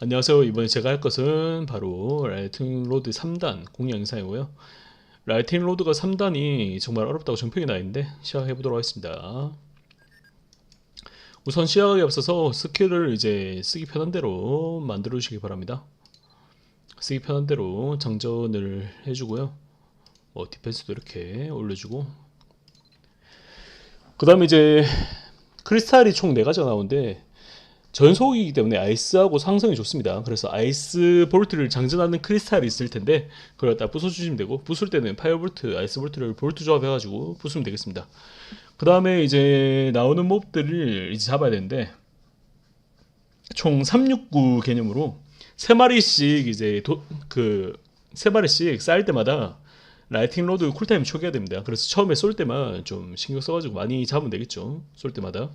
안녕하세요. 이번에 제가 할 것은 바로 라이팅 로드 3단 공략 영상이고요. 라이팅 로드가 3단이 정말 어렵다고 정평이 나 있는데 시작해 보도록 하겠습니다. 우선 시작하기 앞서서 스킬을 이제 쓰기 편한 대로 만들어 주시기 바랍니다. 쓰기 편한 대로 장전을 해주고요. 뭐 디펜스도 이렇게 올려주고 그 다음에 이제 크리스탈이 총 4가지가 나오는데 전속이기 때문에 아이스하고 상성이 좋습니다. 그래서 아이스 볼트를 장전하는 크리스탈이 있을 텐데 그걸 갖다 부숴주시면 되고 부술 때는 파이어 볼트, 아이스 볼트를 볼트 조합해가지고 부수면 되겠습니다. 그 다음에 이제 나오는 몹들을 이제 잡아야 되는데 총 369 개념으로 세 마리씩 이제 그세 마리씩 쌓일 때마다 라이팅 로드 쿨타임 초기화 됩니다. 그래서 처음에 쏠 때만 좀 신경 써가지고 많이 잡으면 되겠죠. 쏠 때마다.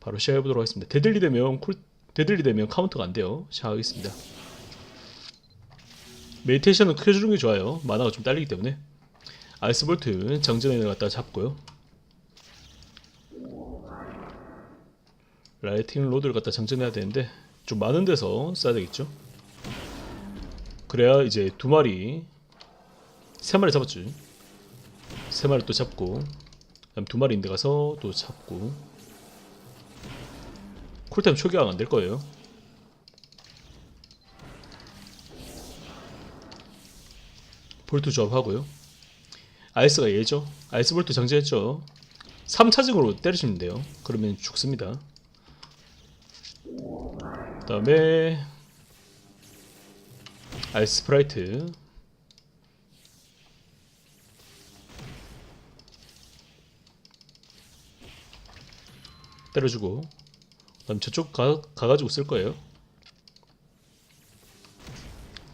바로 시작해 보도록 하겠습니다. 데들리 되면 쿨 데들리 되면 카운터가 안 돼요. 시작하겠습니다. 메디테이션은 켜주는 게 좋아요. 만화가 좀 딸리기 때문에 아이스 볼트 장전에 갖다 잡고요. 라이팅 로드를 갖다 장전해야 되는데 좀 많은 데서 써야 되겠죠. 그래야 이제 두 마리 세 마리 잡았죠. 세 마리 또 잡고 그다음 두 마리 인데 가서 또 잡고 쿨타임 초기화가 안될 거예요. 볼트 조합하고요. 아이스가 얘죠. 아이스 볼트 장전했죠. 3차징으로 때리시면 돼요. 그러면 죽습니다. 그 다음에 아이스 스프라이트 때려주고 그다음 저쪽 가, 가가지고 쓸 거예요.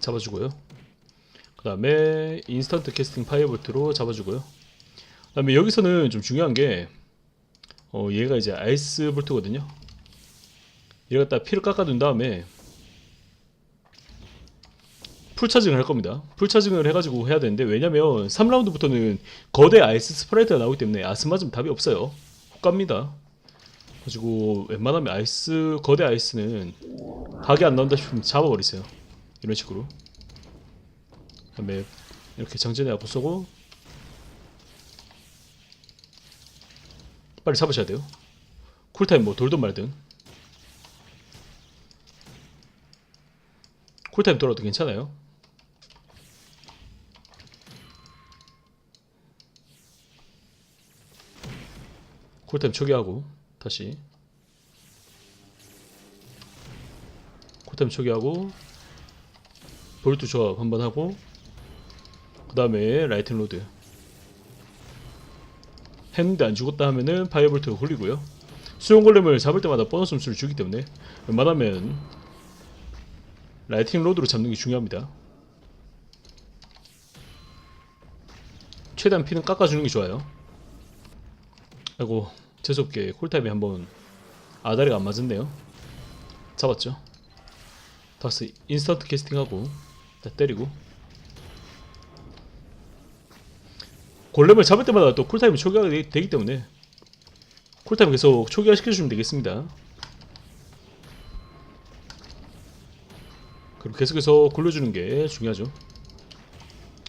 잡아주고요. 그 다음에 인스턴트 캐스팅 파이어볼트로 잡아주고요. 그 다음에 여기서는 좀 중요한 게 어, 얘가 이제 아이스 볼트거든요. 얘 갖다 피를 깎아둔 다음에 풀 차징을 할 겁니다. 풀 차징을 해가지고 해야 되는데 왜냐면 3라운드부터는 거대 아이스 스프라이트가 나오기 때문에 아스맞으면 답이 없어요. 훅 갑니다. 가지고 웬만하면 아이스 거대 아이스는 각이 안 나온다 싶으면 잡아버리세요. 이런 식으로. 그다음에 이렇게 장전에 앞쏘고 빨리 잡으셔야 돼요. 쿨타임 뭐 돌든 말든. 쿨타임 돌아도 괜찮아요. 쿨타임 초기하고 다시. 쿨타임 초기하고 볼트 조합 한번 하고 그 다음에 라이튼 로드. 했는데 안 죽었다 하면은 파이어볼트가 굴리고요. 수용 골렘을 잡을 때마다 보너스 점수를 주기 때문에 웬만하면 라이팅 로드로 잡는 게 중요합니다. 최대한 피는 깎아주는 게 좋아요. 아이고 재수없게 콜타임에 한번 아다리가 안 맞았네요. 잡았죠. 다시 인스턴트 캐스팅하고 다 때리고 골렘을 잡을 때마다 또 쿨타임이 초기화가 되- 되기 때문에 쿨타임 계속 초기화 시켜주시면 되겠습니다. 그리고 계속해서 굴려주는 게 중요하죠.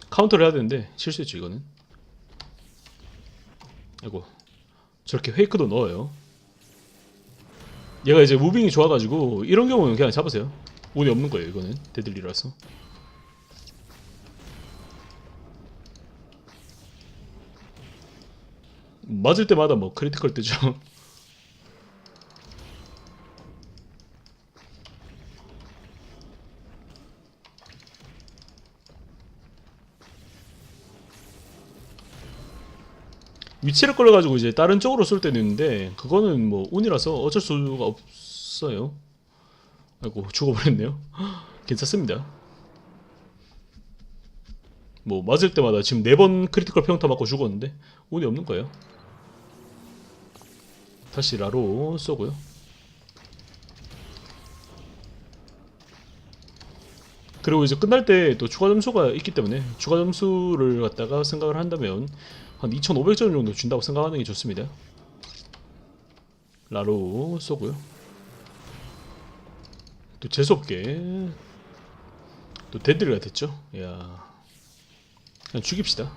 카운터를 해야 되는데 실수했죠 이거는. 아이고 저렇게 페이크도 넣어요. 얘가 이제 무빙이 좋아가지고 이런 경우는 그냥 잡으세요. 운이 없는 거예요. 이거는 데들리라서. 맞을 때마다 뭐 크리티컬 뜨죠. 위치를 끌어가지고 이제 다른 쪽으로 쏠 때는 있는데 그거는 뭐 운이라서 어쩔 수가 없어요. 아이고 죽어버렸네요. 괜찮습니다. 뭐 맞을 때마다 지금 네 번 크리티컬 평타 맞고 죽었는데 운이 없는 거예요. 다시 라로 쏘고요. 그리고 이제 끝날 때 또 추가 점수가 있기 때문에 추가 점수를 갖다가 생각을 한다면 한 2,500점 정도 준다고 생각하는 게 좋습니다. 라로 쏘고요. 또 재수없게 또 데드가 됐죠. 야, 그냥 죽입시다.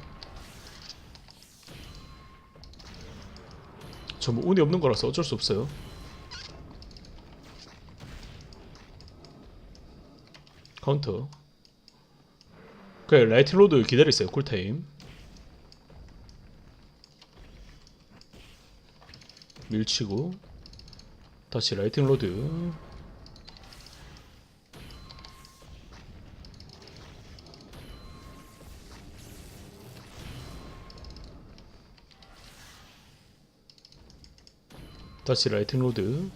저 뭐 운이 없는 거라서 어쩔 수 없어요. 카운터. 그래 라이트 로드 기다리세요. 쿨타임. 밀치고 다시 라이팅 로드. 다시 라이팅 로드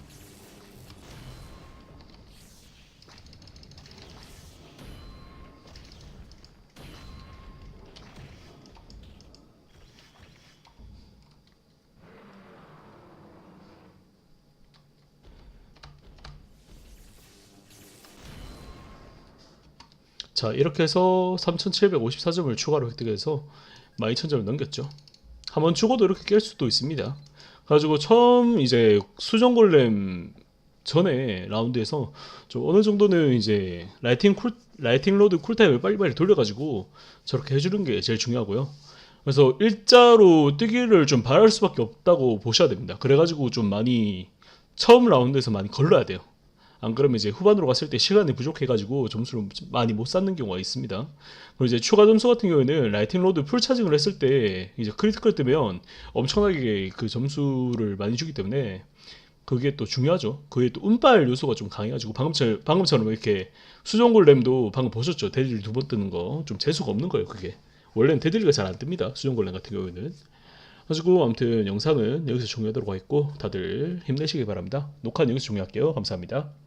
자 이렇게 해서 3754점을 추가로 획득해서 12000점을 넘겼죠 한번 죽어도 이렇게 깰 수도 있습니다 가지고 처음 이제 수정골렘 전에 라운드에서 좀 어느 정도는 이제 라이팅 쿨 라이팅 로드 쿨타임을 빨리빨리 돌려가지고 저렇게 해주는 게 제일 중요하고요. 그래서 일자로 뛰기를 좀 바랄 수밖에 없다고 보셔야 됩니다. 그래가지고 좀 많이 처음 라운드에서 많이 걸러야 돼요. 안 그러면 이제 후반으로 갔을 때 시간이 부족해가지고 점수를 많이 못 쌓는 경우가 있습니다. 그리고 이제 추가 점수 같은 경우에는 라이팅 로드 풀 차징을 했을 때 이제 크리티컬 뜨면 엄청나게 그 점수를 많이 주기 때문에 그게 또 중요하죠. 그게 또 운빨 요소가 좀 강해가지고 방금처럼, 방금처럼 이렇게 수정골렘도 방금 보셨죠. 데딜 두 번 뜨는 거 좀 재수가 없는 거예요. 그게 원래는 데딜리가 잘 안 뜹니다. 수정골렘 같은 경우에는. 가지고 아무튼 영상은 여기서 종료하도록 하겠고 다들 힘내시기 바랍니다. 녹화는 여기서 종료할게요. 감사합니다.